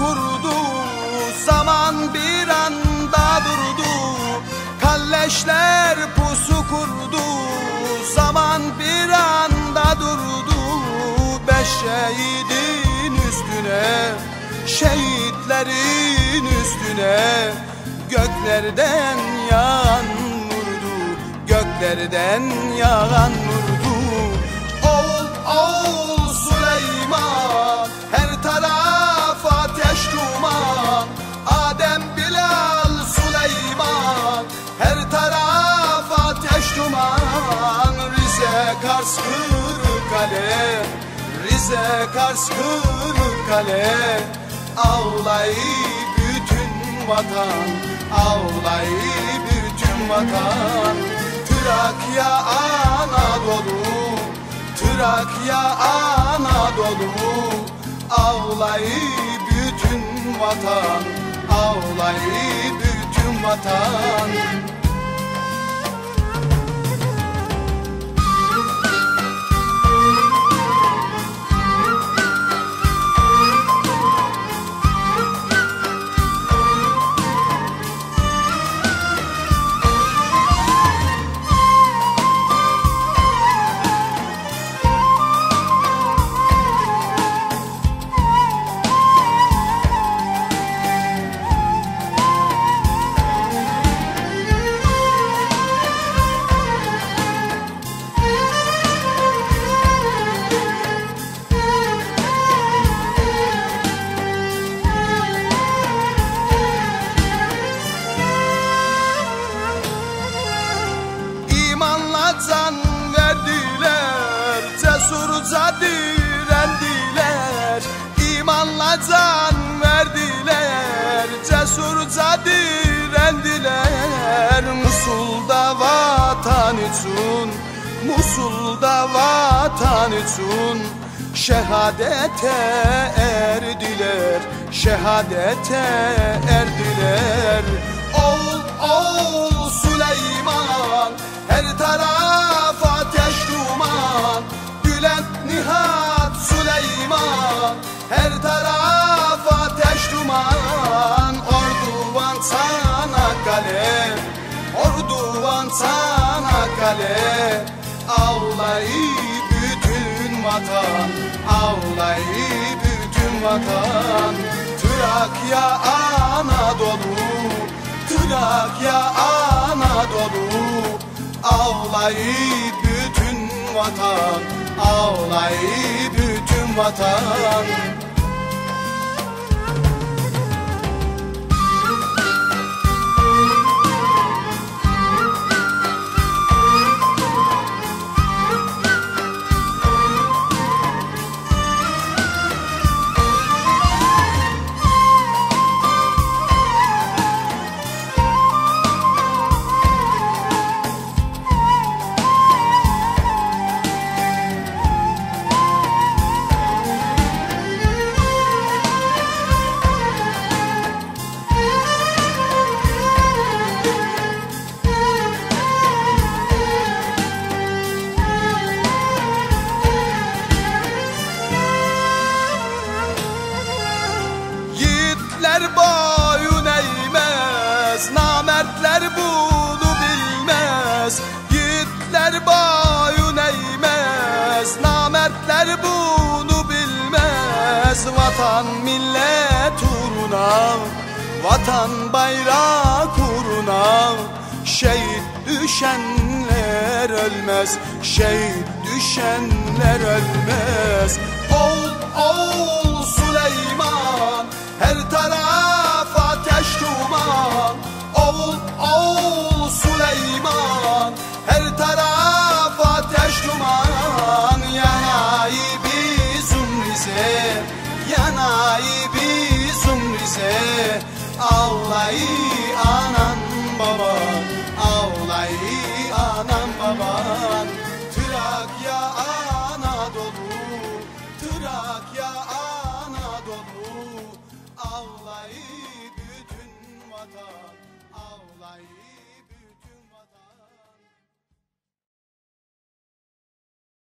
kurdu Zaman bir anda durdu. Kalleşler pusu kurdu Zaman bir anda durdu. Beş şehidin üstüne Şehitlerin üstüne. Göklerden yağan vurdu Göklerden yağan vurdu. Kırıkkale Rize Kars Kırıkkale Ağlay bütün vatan Ağlay bütün vatan. Trakya Anadolu Trakya Anadolu. Ağlay bütün vatan Ağlay bütün vatan Cesurca direndiler. Musul'da vatan için Musul'da vatan için Şehadete erdiler Şehadete erdiler. Oğul oğul Süleyman Her taraf ateş duman. Bülent Nihat Süleyman Her taraf Çanakkale Ağlay bütün vatan Ağlay bütün vatan. Trakya Anadolu Trakya Anadolu. Ağlay bütün vatan Ağlay bütün vatan bilmez Yiğitler boyun eğmez. Namertler bunu bilmez. Vatan millet uğruna Vatan bayrak uğruna. Şehit düşenler ölmez. Şehit düşenler ölmez bizim Rize Ağlayı anan baban Ağlayı anan baban Trakya Anadolu Trakya Anadolu. Ağlayı bütün vatan Ağlayı